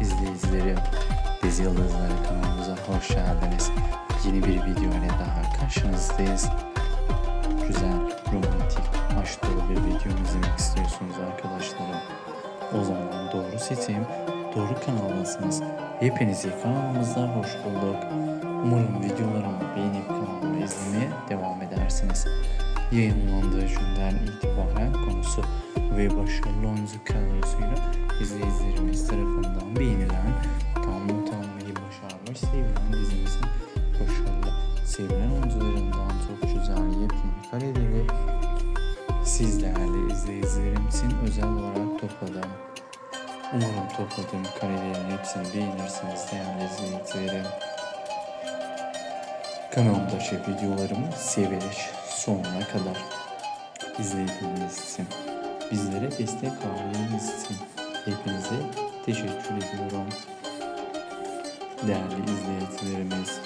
Dizi Yıldızları kanalımıza hoş geldiniz. Yeni bir video ile daha karşınızdayız. Güzel, romantik, aşk dolu bir video izlemek istiyorsunuz arkadaşlarım. O zaman doğru seçim, doğru kanaldasınız. Hepinizi kanalımıza hoş bulduk. Umarım videolarımı beğenip kanalımı izlemeye devam edersiniz. Yayınlandığı günden itibaren konusu ve başarılı oyuncu kadrosuyla izleyicilerimiz tarafından beğenilen tam not almayı başarmış sevilen dizimizin başarılı sevilen oyuncularından çok güzel yepyeni kareleri siz değerli izleyicilerim özel olarak topladım. Umarım topladığım karelerin hepsini beğenirsiniz değerli izleyicilerim. Kanalımdaki videolarımı severek sonuna kadar izlediğiniz için, bizlere destek aldığınız için hepinize ediyorum. Değerli izleyicilerimiz,